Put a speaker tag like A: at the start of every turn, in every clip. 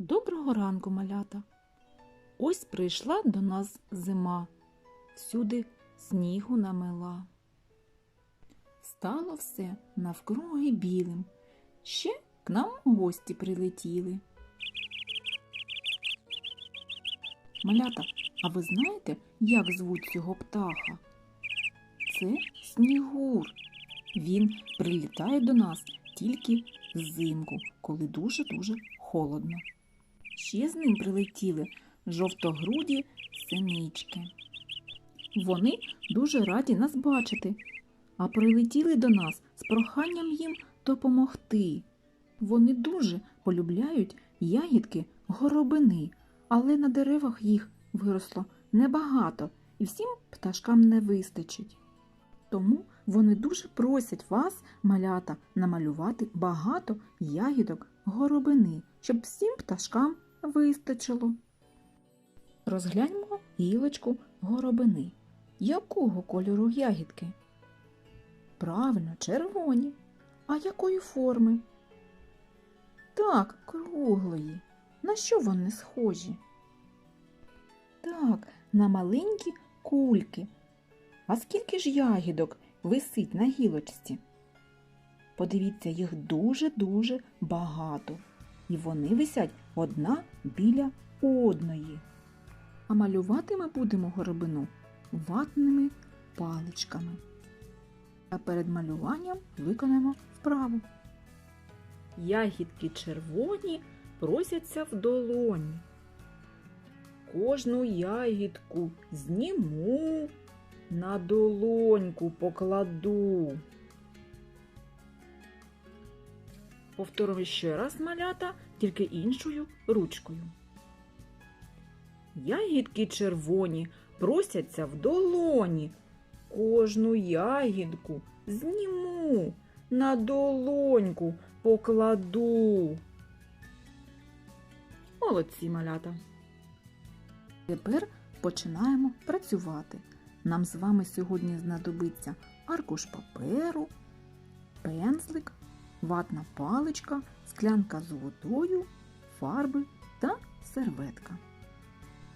A: Доброго ранку, малята. Ось прийшла до нас зима, всюди снігу намела. Стало все навкруги білим. Ще к нам гості прилетіли. Малята, а ви знаєте, як звуть цього птаха? Це снігур. Він прилітає до нас тільки взимку, коли дуже-дуже холодно. Ще з ним прилетіли жовтогруді синички. Вони дуже раді нас бачити, а прилетіли до нас з проханням їм допомогти. Вони дуже полюбляють ягідки горобини, але на деревах їх виросло небагато і всім пташкам не вистачить. Тому вони дуже просять вас, малята, намалювати багато ягідок горобини, щоб всім пташкам вистачило. Розгляньмо гілочку горобини. Якого кольору ягідки? Правильно, червоні. А якої форми? Так, круглої. На що вони схожі? Так, на маленькі кульки. А скільки ж ягідок висить на гілочці? Подивіться, їх дуже-дуже багато. І вони висять одна біля одної. А малювати ми будемо горобину ватними паличками. А перед малюванням виконаємо вправу. Ягідки червоні просяться в долоні. Кожну ягідку зніму, на долоньку покладу. Повторюю ще раз малята, тільки іншою ручкою. Ягідки червоні просяться в долоні. Кожну ягідку зніму, на долоньку покладу. Молодці малята. Тепер починаємо працювати. Нам з вами сьогодні знадобиться аркуш паперу, пензлик, ватна паличка, склянка з водою, фарби та серветка.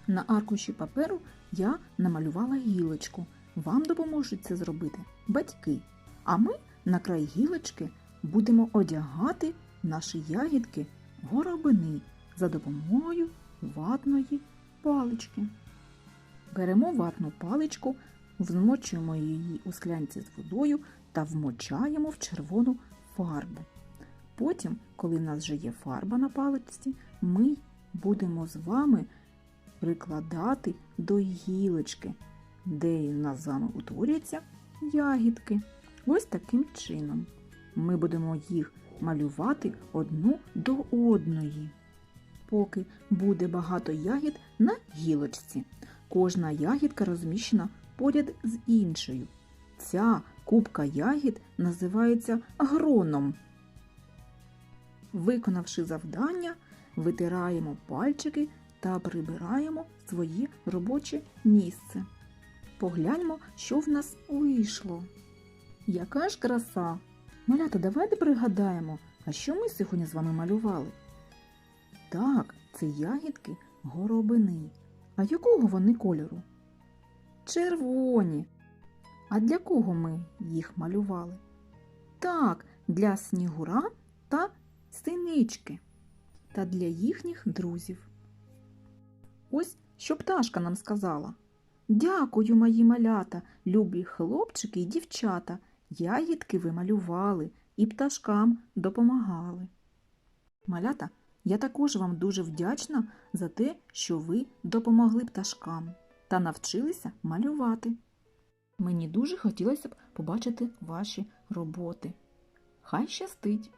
A: На аркуші паперу я намалювала гілочку. Вам допоможуть це зробити батьки. А ми на край гілочки будемо одягати наші ягідки горобини за допомогою ватної палички. Беремо ватну паличку, змочуємо її у склянці з водою та вмочаємо в червону фарбу. Потім, коли в нас вже є фарба на паличці, ми будемо з вами прикладати до гілочки, де у нас з вами утворюються ягідки. Ось таким чином. Ми будемо їх малювати одну до одної. Поки буде багато ягід на гілочці. Кожна ягідка розміщена поряд з іншою. Ця кубка ягід називається гроном. Виконавши завдання, витираємо пальчики та прибираємо своє робоче місце. Погляньмо, що в нас вийшло. Яка ж краса! Малята, давайте пригадаємо, а що ми сьогодні з вами малювали? Так, це ягідки горобини. А якого вони кольору? Червоні. А для кого ми їх малювали? Так, для снігура та синички та для їхніх друзів. Ось що пташка нам сказала. Дякую, мої малята, любі хлопчики і дівчата. Ягідки ви малювали і пташкам допомагали. Малята, я також вам дуже вдячна за те, що ви допомогли пташкам та навчилися малювати. Мені дуже хотілося б побачити ваші роботи. Хай щастить!